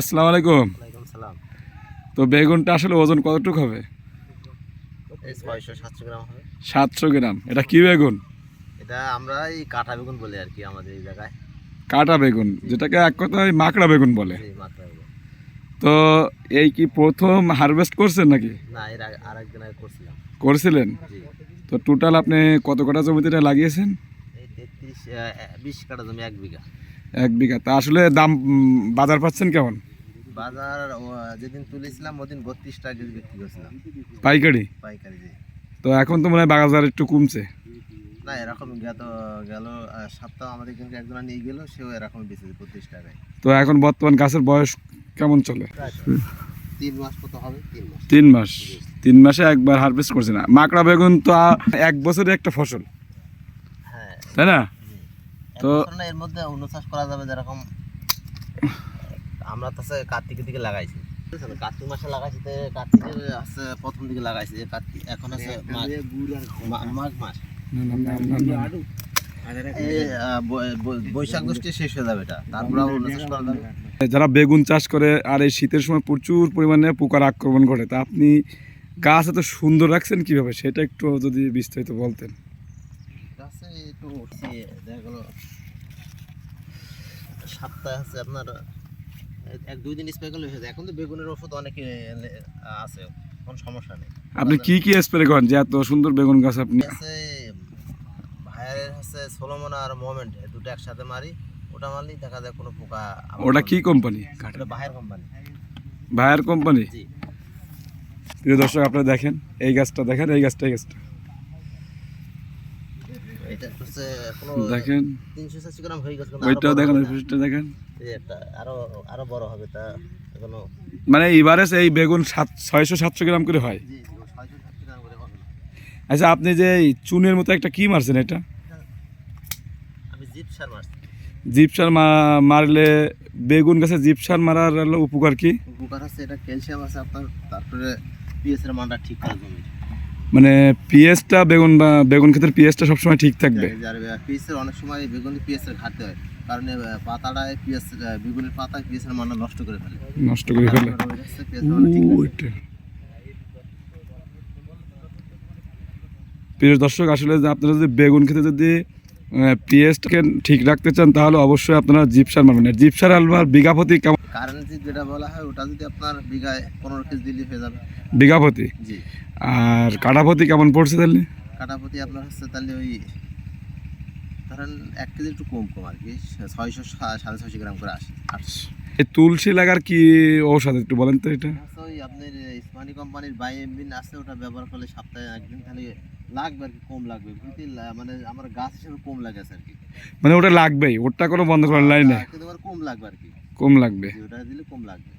আসসালামু আলাইকুম। তো বেগুনটা আসলে ওজন কতটুকু হবে? সাতশো গ্রাম এটা কি বেগুন? এটা আমরা এই কাঁটা বেগুন বলি আর কি আমাদের এই জায়গায়। কাটা বেগুন যেটাকে এক কথায় মাকড়া বেগুন বলে। তো এই কি প্রথম হারভেস্ট করছেন নাকি? না এর আগে আর একদিন আগে করছিলাম। করছিলেন? তো টোটাল আপনি কত কটা জমিতে এটা লাগিয়েছেন? এই তেত্রিশ বিশ কাটা জমি এক বিঘা। এক বিঘা। তা আসলে দাম বাজার পাচ্ছেন কেমন? বাজার যেদিন তুলেছিলাম ওদিন বত্রিশ টাকা বিক্রি করছিলাম। পাইকারি? পাইকারি জি। তো এখন তো মনে হয় বাজার একটু কমছে। না এরকম গেল গেল সপ্তাহ আমাদের কিন্তু একজনা নিয়ে গেল সেও এরকম বেঁচেছে বত্রিশ টাকায়। তো এখন বর্তমান গাছের বয়স কেমন চলে? তিন মাস কত হবে তিন মাস। তিন মাসে। একবার হারভেস্ট করছে না। মাকড়া বেগুন তো এক বছরে একটা ফসল। হ্যাঁ। তাই না? তো- এর মধ্যে অন্য চাষ করা যাবে যেরকম আমরা তো সে কার্তিকের দিকে লাগাইছি? কার্তিক মাসে লাগাইছি তো কার্তিকের আছে প্রথম দিকে লাগাইছি কার্তিক এখন আছে মাঘ। মাস। বৈশাখ জ্যৈষ্ঠে শেষ হয়ে যাবে এটা। তারপরে অন্য চাষ করা যাবে। যারা বেগুন চাষ করে আর এই শীতের সময় প্রচুর পরিমাণে পোকার আক্রমণ করে তা আপনি গাছ এত সুন্দর রাখছেন কীভাবে? সেটা একটু যদি বিস্তারিত বলতেন। একটু উঠছে দেখা গেল সপ্তাহে আছে আপনার এক দুই দিন স্প্রে করলে হয়ে যায়। এখন তো বেগুনের ওষুধ অনেকে আছে কোনো সমস্যা নেই। আপনি কি কি স্প্রে করেন? যে এত সুন্দর বেগুন গাছ আপনি আছে ভাইয়ের হচ্ছে সোলোমন আর মোমেন্ট দুটো একসাথে মারি ওটা মারলেই দেখা যায় কোনো পোকা ওটা কি কোম্পানি ওটা ভাইয়ের কোম্পানি ভায়ার কোম্পানি প্রিয় দর্শক আপনারা দেখেন এই গাছটা দেখেন এই গাছটা এই গাছটা। হচ্ছে দেখেন। গ্রাম হয়ে গেছে ওইটাও দেখেন ওই দেখেন। এই আরও আরও বড় হবে তা এখনও। মানে এবারে এই বেগুন সাত ছয়শো সাতশো গ্রাম করে হয়। জি গ্রাম করে হবে। আচ্ছা আপনি যে এই চুনের মতো একটা কি মারছেন এটা? আমি জিপ সার মারছি। জিপসার মারলে বেগুন গাছে জিপসার মারার হলো উপকার কি? উপকার আছে এটা ক্যালসিয়াম আছে আপনার তারপরে পিএস এর মানটা ঠিক করে জমির মানে পিএসটা বেগুন বা বেগুন ক্ষেতের পিএসটা সবসময় ঠিক থাকবে? যার পিএস এর অনেক সময় বেগুনি পিএস এর ঘাটতি হয়। কারণ এ, পাতাটায় পিএস বেগুনের পাতা পিএস এর মানটা নষ্ট করে ফেলে। নষ্ট করে ফেলে। প্রিয় দর্শক আসলে আপনারা যদি বেগুন খেতে যদি পিএসটাকে ঠিক রাখতে চান তাহলে অবশ্যই আপনারা জিপসার মারবেন। জিপসার আলমার বিঘা প্রতি কেমন? কারেন্সি যেটা বলা হয় ওটা যদি আপনার বিঘায় পনেরো কেজি দিলে হয়ে যাবে। বিঘা প্রতি? জি। আর কাটা প্রতি কেমন পড়ছে তাহলে? কাটাপতি আপনার হচ্ছে তাহলে ওই ধরেন এক কেজি একটু কম কম আর কি ছয়শো সাড়ে ছয়শো গ্রাম করে আসে। এই তুলসী লাগার কি ঔষধ একটু বলেন তো এটা? ওই আপনার ইসমানি কোম্পানির বাই এমবিন আছে ওটা ব্যবহার করলে সপ্তাহে একদিন তাহলে লাগবে আর কি কম লাগবে। বুঝতে মানে আমার গাছ হিসেবে কম লাগে আর কি। মানে ওটা লাগবেই ওটা কোনো বন্ধ করার লাইন কম লাগবে আর কি। কম লাগবে। ওটা দিলে কম লাগবে।